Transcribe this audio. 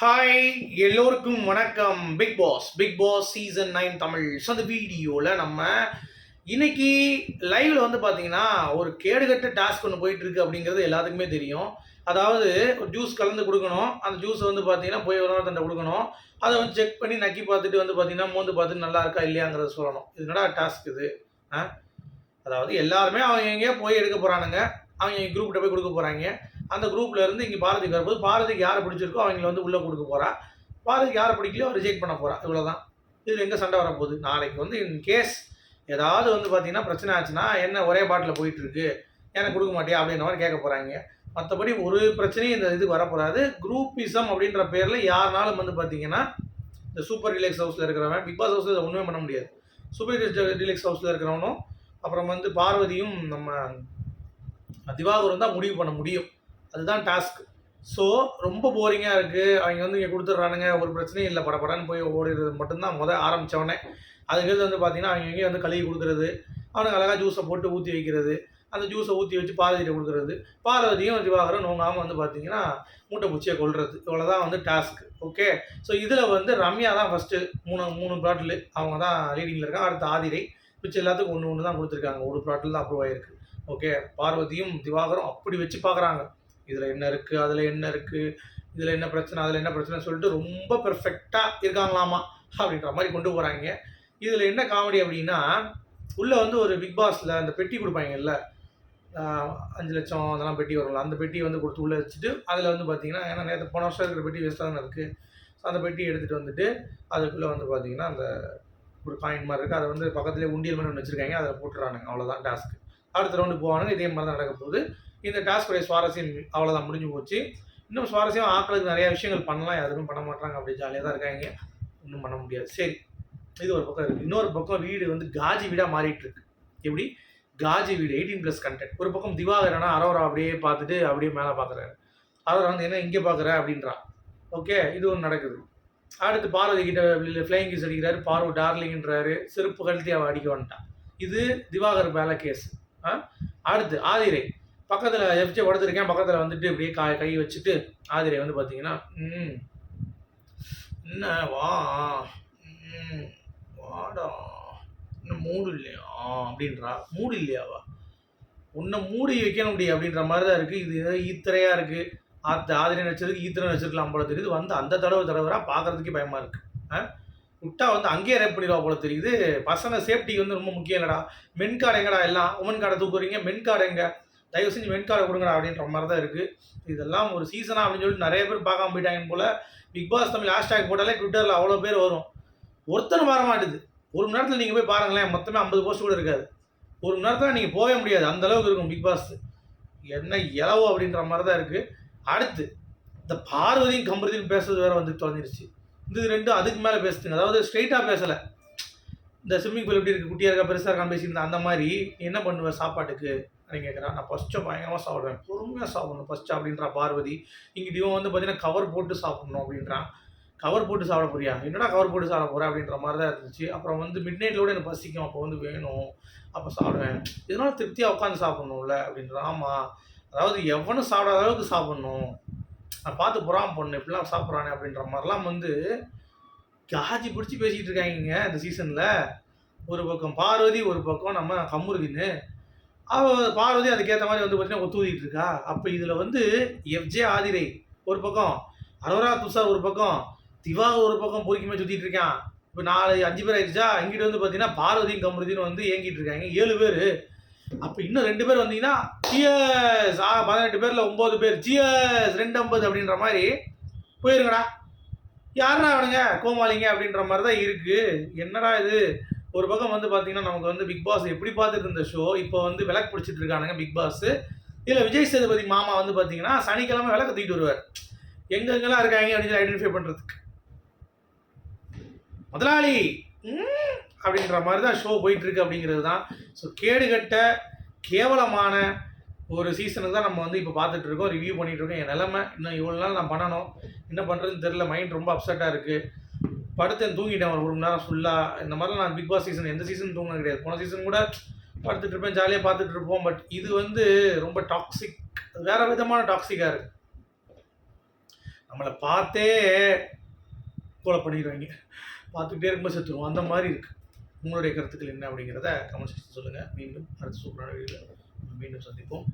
Hi எல்லோருக்கும் வணக்கம். Big boss big boss season nine Tamil. So அந்த வீடியோவில் நம்ம இன்னைக்கு லைவ்ல வந்து பார்த்தீங்கன்னா ஒரு கேடுகட்ட டாஸ்க் ஒன்று போயிட்டு இருக்கு அப்படிங்கிறது எல்லாத்துக்குமே தெரியும். அதாவது ஒரு ஜூஸ் கலந்து கொடுக்கணும். அந்த ஜூஸ் வந்து பார்த்தீங்கன்னா போய் ஒரு தண்டை கொடுக்கணும். அதை வந்து செக் பண்ணி நக்கி பார்த்துட்டு வந்து பார்த்தீங்கன்னா மோந்து பார்த்துட்டு நல்லா இருக்கா இல்லையாங்கிறத சொல்லணும். இது என்னடா டாஸ்க் இது? ஆ? அதாவது எல்லாருமே அவங்க எங்கேயோ போய் எடுக்க போகிறானுங்க அவங்க குரூப்கிட்ட போய் கொடுக்க போகிறாங்க அந்த குரூப்ல இருந்து இங்கே பாரதிக்கு வரும்போது பாரதிக்கு யாரை பிடிச்சிருக்கோ அவங்கள வந்து உள்ளே கொடுக்க போறா. பாரதிக்கு யாரை பிடிக்கலையோ ரிஜெக்ட் பண்ண போறா. இவ்வளோதான் இதில் எங்கே சண்டை வரப்போகுது நாளைக்கு வந்து இன் கேஸ் ஏதாவது வந்து பார்த்தீங்கன்னா பிரச்சனை ஆச்சுன்னா என்ன ஒரே பாட்டில் போயிட்டு இருக்கு எனக்கு கொடுக்க மாட்டியா? அப்படின்ற மாதிரி கேட்க போகிறாங்க மற்றபடி ஒரு பிரச்சனையும் இந்த இதுக்கு வரப்போறாது குரூப்பிசம் அப்படின்ற பேரில் யாருனாலும் வந்து பார்த்தீங்கன்னா இந்த சூப்பர் ரிலேக்ஸ் ஹவுஸில் இருக்கிறவன் பிக் பாஸ் ஹவுஸில் ஒன்றுமே பண்ண முடியாது. சூப்பர் ரிலேக்ஸ் ஹவுஸில் இருக்கிறவனும் அப்புறம் வந்து பார்வதியும் நம்ம திவாகரும் தான் முடிவு பண்ண முடியும். அதுதான் டாஸ்க் ஸோ ரொம்ப போரிங்காக இருக்குது அவங்க வந்து இங்கே கொடுத்துட்றானுங்க. ஒரு பிரச்சனையும் இல்லை. படப்படன்னு போய் ஓடிடுறது மட்டும்தான் முதல் ஆரம்பித்தவொடனே அதுக்கடுத்து வந்து பார்த்தீங்கன்னா அவங்க இங்கே வந்து கழுவி கொடுக்குறது. அவனுக்கு அழகாக ஜூஸை போட்டு ஊற்றி வைக்கிறது. அந்த ஜூஸை ஊற்றி வச்சு பார்வதியை கொடுக்குறது. பார்வதியும் திவாகரும் நோங்காமல் வந்து பார்த்தீங்கன்னா மூட்டை பூச்சியை கொள்வது இவ்வளோதான் வந்து டாஸ்க் ஓகே ஸோ இதில் வந்து ரம்யா தான் ஃபஸ்ட்டு மூணு மூணு பாட்டில் அவங்க தான் லீடிங்கில் இருக்காங்க. அடுத்து ஆதிரை. மிச்சம் எல்லாத்துக்கும் ஒன்று ஒன்று தான் கொடுத்துருக்காங்க. ஒரு பாட்டில் தான் அப்ரூவ் ஆகிருக்கு ஓகே பார்வதியும் திவாகரும் அப்படி வச்சு பார்க்குறாங்க இதில் என்ன இருக்குது அதில் என்ன இருக்குது இதில் என்ன பிரச்சனை அதில் என்ன பிரச்சனை சொல்லிட்டு ரொம்ப பெர்ஃபெக்டாக இருக்காங்களாமா அப்படின்ற மாதிரி கொண்டு போகிறாங்க இதில் என்ன காமெடி அப்படின்னா உள்ளே வந்து ஒரு பிக் பாஸில் அந்த பெட்டி கொடுப்பாங்கல்ல அஞ்சு லட்சம் அதெல்லாம் பெட்டி வரும்ல அந்த பெட்டி வந்து கொடுத்து உள்ளே வச்சுட்டு அதில் வந்து பார்த்தீங்கன்னா ஏன்னா நேற்று போன வருஷம் இருக்கிற பெட்டி வேஸ்ட்டாக தானே இருக்குது ஸோ அந்த பெட்டி எடுத்துகிட்டு வந்துட்டு அதுக்குள்ளே வந்து பார்த்தீங்கன்னா அந்த ஒரு காயின் மாதிரி இருக்குது அதை வந்து பக்கத்துலேயே உண்டியல் மாதிரி ஒன்று வச்சுருக்காங்க. அதில் போட்டுறானுங்க. அவ்வளோதான் டாஸ்க்கு அடுத்த ரவுண்டு போவானுங்க. இதே மாதிரி தான் நடக்க போகுது. இந்த டாஸ்க்குடைய சுவாரஸ்யம் அவ்வளோதான் முடிஞ்சு போச்சு. இன்னும் சுவாரஸ்யம் ஆக்களுக்கு நிறைய விஷயங்கள் பண்ணலாம் யாருமே பண்ண மாட்டாங்க அப்படி ஜாலியாக தான் இருக்காங்க. ஒன்றும் பண்ண முடியாது. சரி இது ஒரு பக்கம் இருக்குது இன்னொரு பக்கம் வீடு வந்து காஜி வீடாக மாறிட்டு இருக்கு. எப்படி? காஜி வீடு எயிட்டீன் ப்ளஸ் கண்டென்ட் ஒரு பக்கம் திவாகரனா அரோரா அப்படியே பார்த்துட்டு அப்படியே மேலே பார்க்குறாரு அரோரா வந்து என்ன இங்கே பார்க்குற அப்படின்றான் ஓகே இது ஒன்று நடக்குது. அடுத்து பார்வதி கிட்ட ஃப்ளைங் கிஸ் அடிக்கிறாரு. பார்வ டார்லிங்ன்றாரு செருப்பு கழுத்தி அவள் அடிக்க வந்துட்டான் இது திவாகர் மேலே கேஸ் ஆ? அடுத்து ஆதிரை. பக்கத்தில் எஃப்ஜே உடச்சிருக்கேன். பக்கத்தில் வந்துட்டு இப்படியே கா கை வச்சுட்டு ஆதிரை வந்து பார்த்தீங்கன்னா ம். என்ன வா ம் வாடா. இன்னும் மூடு இல்லையா? அப்படின்றா. மூடு இல்லையாவா? உன்னை மூடி வைக்க முடியும் அப்படின்ற மாதிரி தான் இருக்குது இது ஈத்திரையாக இருக்குது ஆத்த ஆதிரை நடிச்சதுக்கு ஈத்திரை வச்சிருக்கலாம் போல தெரியுது. வந்து அந்த தடவை தடவராக பார்க்கறதுக்கே பயமாக இருக்குது ஆ? விட்டா வந்து அங்கேயே ரேப் பண்ணிடுவா போல தெரியுது. பசங்க சேஃப்டிக்கு வந்து ரொம்ப முக்கியம் இல்லைடா. மென் கார்டு எங்கடா எல்லாம்? உமன் கார்டை தூக்குறீங்க. மென் கார்டு தயவு செஞ்சு வெண்காலை கொடுங்கடா அப்படின்ற மாதிரி தான் இருக்குது இதெல்லாம் ஒரு சீசனாக அப்படின்னு சொல்லிட்டு நிறைய பேர் பார்க்காம போயிட்டாங்க போல். பிக் பாஸ் தமிழ் ஹேஷ்டாக் போட்டாலே ட்விட்டரில் அவ்வளோ பேர் வரும். ஒருத்தர் வர மாட்டுது. ஒரு மணி நேரத்தில் நீங்கள் போய் பாருங்களேன் மொத்தமே ஐம்பது போஸ்ட் கூட இருக்காது. ஒரு மணி நேரத்தில் நீங்கள் போகவே முடியாது. அந்த அளவுக்கு இருக்கும் பிக் பாஸ் என்ன இலவோ அப்படின்ற மாதிரி தான் இருக்குது அடுத்து இந்த பார்வதியும் கம்பரதியும் பேசுறது வேற வந்து தொலைஞ்சிருச்சு. இந்த இது ரெண்டும் அதுக்கு மேலே பேசுதுங்க. அதாவது ஸ்ட்ரெயிட்டாக பேசலை. இந்த ஸ்விம்மிங் பூல் எப்படி இருக்குது குட்டியாக இருக்கா? பெருசாக இருக்கான்னு பேசியிருந்தா அந்த மாதிரி என்ன பண்ணுவேன் சாப்பாட்டுக்கு? அப்படின்னு கேட்குறான் நான் ஃபஸ்ட்டு பயங்கரமாக சாப்பிடுவேன். பொறுமையாக சாப்பிடணும். ஃபஸ்ட்டு அப்படின்றா பார்வதி இங்கே இவன் வந்து பார்த்தீங்கன்னா கவர் போட்டு சாப்பிடணும் அப்படின்றான். கவர் போட்டு சாப்பிட போறியா? என்னடா கவர் போட்டு சாப்பிட போகிறேன் அப்படின்ற மாதிரி தான் இருந்துச்சு. அப்புறம் வந்து மிட் நைட்லோட எனக்கு பசிக்கும். அப்போ வந்து வேணும். அப்போ சாப்பிடுவேன். இதனால திருப்தியாக உட்காந்து சாப்பிடணும்ல அப்படின்றான். ஆமாம் அதாவது எவனும் சாப்பிடாத அளவுக்கு சாப்பிட்ணும். நான் பார்த்து புறாம பொண்ணு இப்படிலாம் சாப்பிட்றானே அப்படின்ற மாதிரிலாம் வந்து ஜாஜி பிடிச்சி பேசிகிட்டு இருக்காங்க இந்த சீசனில் ஒரு பக்கம் பார்வதி ஒரு பக்கம் நம்ம கம்முருதின்னு பார்வதி அதுக்கேற்ற மாதிரி வந்து பார்த்தீங்கன்னா ஒத்துவிட்டு இருக்கா? அப்போ இதில் வந்து எஃப்ஜே ஆதிரை ஒரு பக்கம் அரோரா துஷார் ஒரு பக்கம் திவாக ஒரு பக்கம் பொறுக்கிமே சுற்றிட்டு இருக்கான். இப்போ நாலு அஞ்சு பேர் ஆயிடுச்சா? இங்கிட்டு வந்து பார்த்தீங்கன்னா பார்வதியும் கம்ருதின்னு வந்து ஏங்கிட்டு இருக்காங்க. ஏழு பேர். அப்போ இன்னும் ரெண்டு பேர் வந்தீங்கன்னா ஜிஎஸ் ஆ பதினெட்டு பேரில் ஒம்பது பேர். ஜிஎஸ் ரெண்டு ஐம்பது அப்படின்ற மாதிரி போயிருங்கடா. யாருன்னா அவனுங்க? கோமாளிங்க அப்படின்ற மாதிரி தான் இருக்குது என்னடா இது? ஒரு பக்கம் வந்து பார்த்தீங்கன்னா நமக்கு வந்து பிக் பாஸ் எப்படி பார்த்துட்டு இருந்த ஷோ இப்போ வந்து விளக்கு பிடிச்சிட்டு இருக்கானுங்க பிக் பாஸ் இதில் விஜய் சேதுபதி மாமா வந்து பார்த்தீங்கன்னா சனிக்கிழமை விளக்கு தூக்கிட்டு வருவார். எங்கெங்கெல்லாம் இருக்காங்க அப்படின்னு ஐடென்டிஃபை பண்ணுறதுக்கு முதலாளி அப்படின்ற மாதிரி தான் ஷோ போயிட்டு இருக்கு அப்படிங்கிறது தான் ஸோ கேடுகட்ட கேவலமான ஒரு சீசனுக்கு தான் நம்ம வந்து இப்போ பார்த்துட்டு இருக்கோம் ரிவ்யூ பண்ணிட்டு இருக்கோம். என் நிலமை இன்னும் இவ்வளோ நாள் நான் பண்ணணும் என்ன பண்ணுறதுன்னு தெரில மைண்ட் ரொம்ப அப்செட்டாக இருக்குது படுத்தேன் தூங்கிட்டேன் ஒரு ஒரு மணி நேரம் ஃபுல்லாக இந்த மாதிரிலாம் நான் பிக் பாஸ் சீசன் எந்த சீசன் தூங்கினது கிடையாது. போன சீசன் கூட படுத்துட்டு இருப்பேன் ஜாலியாக பார்த்துட்டு இருப்போம். பட் இது வந்து ரொம்ப டாக்ஸிக் வேற விதமான டாக்ஸிக்காக இருக்கு. நம்மளை பார்த்தே கொலை பண்ணிடுவாங்க. பார்த்துக்கிட்டே இருக்கும்போது செத்துருவோம். அந்த மாதிரி இருக்குது உங்களுடைய கருத்துக்கள் என்ன அப்படிங்கிறத கமெண்ட் செக்ஷன் சொல்லுங்கள் மீண்டும் அடுத்த சூப்பரான வீடியோவில் மீண்டும் சந்திப்போம்.